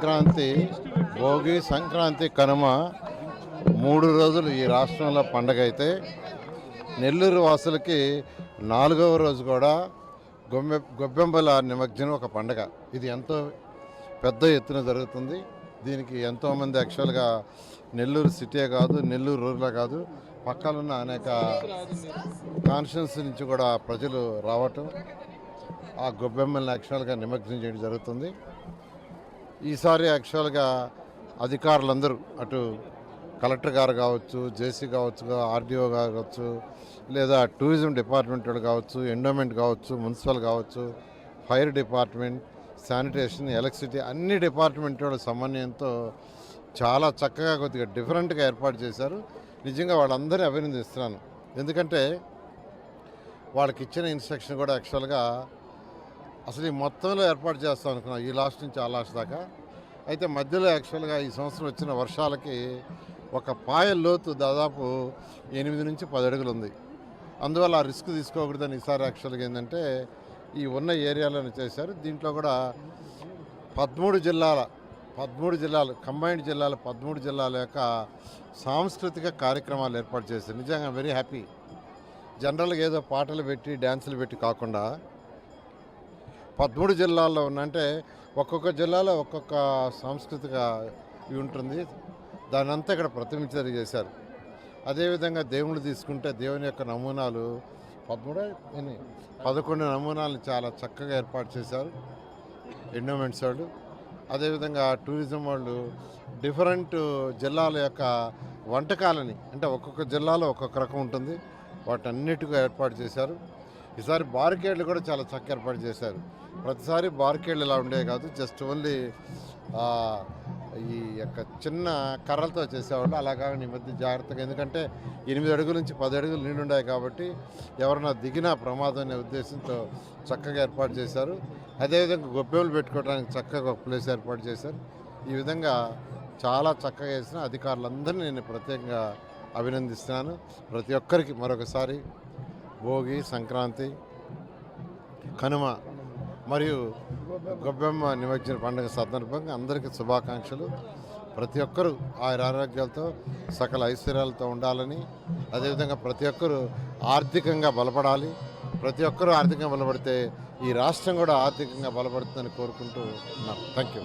సంక్రాంతి భోగి సంక్రాంతి కనుమ మూడు రోజులు ఈ రాష్ట్రంలో పండగ అయితే నెల్లూరు వాసులకి నాలుగవ రోజు కూడా గొమ్మె గొబ్బెంబల నిమజ్జనం ఒక పండగ. ఇది ఎంతో పెద్ద ఎత్తున జరుగుతుంది. దీనికి ఎంతోమంది యాక్చువల్గా నెల్లూరు సిటీ కాదు నెల్లూరు రూరల్ కాదు పక్కనున్న అనేక కాన్షియన్స్ నుంచి కూడా ప్రజలు రావటం ఆ గొబ్బెమ్మల్ని యాక్చువల్గా నిమజ్జనం చేయడం జరుగుతుంది. ఈసారి యాక్చువల్గా అధికారులందరూ అటు కలెక్టర్ గారు కావచ్చు జేసీ కావచ్చు ఆర్డీఓ కావచ్చు లేదా టూరిజం డిపార్ట్మెంట్ వాళ్ళు కావచ్చు ఎండోమెంట్ కావచ్చు మున్సిపల్ కావచ్చు ఫైర్ డిపార్ట్మెంట్ శానిటేషన్ ఎలక్ట్రిసిటీ అన్ని డిపార్ట్మెంట్ వాళ్ళ సమన్వయంతో చాలా చక్కగా కొద్దిగా డిఫరెంట్గా ఏర్పాటు చేశారు. నిజంగా వాళ్ళందరినీ అభినందిస్తున్నాను. ఎందుకంటే వాళ్ళకి ఇచ్చిన ఇన్స్ట్రక్షన్ కూడా యాక్చువల్గా అసలు ఈ మొత్తంలో ఏర్పాటు చేస్తాం అనుకున్నాం ఈ లాస్ట్ నుంచి ఆ లాస్ట్ దాకా. అయితే మధ్యలో యాక్చువల్గా ఈ సంవత్సరం వచ్చిన వర్షాలకి ఒక పాయ లోతు దాదాపు ఎనిమిది నుంచి పది అడుగులు ఉంది. అందువల్ల ఆ రిస్క్ తీసుకోకూడదని ఈసారి యాక్చువల్గా ఏంటంటే ఈ ఉన్న ఏరియాలోనే చేశారు. దీంట్లో కూడా పదమూడు జిల్లాల పదమూడు జిల్లాలు కంబైన్డ్ జిల్లాల పదమూడు జిల్లాల యొక్క సాంస్కృతిక కార్యక్రమాలు ఏర్పాటు చేశారు. నిజంగా వెరీ హ్యాపీ జనరల్గా ఏదో పాటలు పెట్టి డ్యాన్సులు పెట్టి కాకుండా పదమూడు జిల్లాల్లో ఉన్న అంటే ఒక్కొక్క జిల్లాలో ఒక్కొక్క సాంస్కృతిక ఇవి ఉంటుంది. దాని అంతా ఇక్కడ ప్రతినిధి చేశారు. అదేవిధంగా దేవుళ్ళు తీసుకుంటే దేవుని యొక్క నమూనాలు పదమూడు పదకొండు నమూనాలు చాలా చక్కగా ఏర్పాటు చేశారు. ఎండోమెంట్స్ వాళ్ళు. అదేవిధంగా టూరిజం వాళ్ళు డిఫరెంట్ జిల్లాల యొక్క వంటకాలని అంటే ఒక్కొక్క జిల్లాలో ఒక్కొక్క రకం ఉంటుంది. వాటన్నిటిగా ఏర్పాటు చేశారు. ఈసారి బార్కేడ్లు కూడా చాలా చక్కగా ఏర్పాటు చేశారు. ప్రతిసారి బార్కేడ్లు ఇలా ఉండేవి కాదు జస్ట్ ఓన్లీ ఈ యొక్క చిన్న కర్రలతో చేసేవాళ్ళు. అలాగా ఈ మధ్య జాగ్రత్తగా ఎందుకంటే ఎనిమిది అడుగుల నుంచి పది అడుగులు నిండుండాయి కాబట్టి ఎవరైనా దిగినా ప్రమాదం అనే ఉద్దేశంతో చక్కగా ఏర్పాటు చేశారు. అదేవిధంగా గొబ్బెమ్మలు పెట్టుకోవడానికి చక్కగా ఒక ప్లేస్ ఏర్పాటు చేశారు. ఈ విధంగా చాలా చక్కగా చేసిన అధికారులందరినీ నేను ప్రత్యేకంగా అభినందిస్తున్నాను. ప్రతి ఒక్కరికి మరొకసారి భోగి సంక్రాంతి కనుమ మరియు గొబ్బెమ్మ నిమజ్జన పండుగ సందర్భంగా అందరికీ శుభాకాంక్షలు. ప్రతి ఒక్కరూ ఆయన ఆరోగ్యాలతో సకల ఐశ్వర్యాలతో ఉండాలని అదేవిధంగా ప్రతి ఒక్కరూ ఆర్థికంగా బలపడాలి. ప్రతి ఒక్కరూ ఆర్థికంగా బలపడితే ఈ రాష్ట్రం కూడా ఆర్థికంగా బలపడుతుందని కోరుకుంటూ ఉన్నాను థ్యాంక్ యూ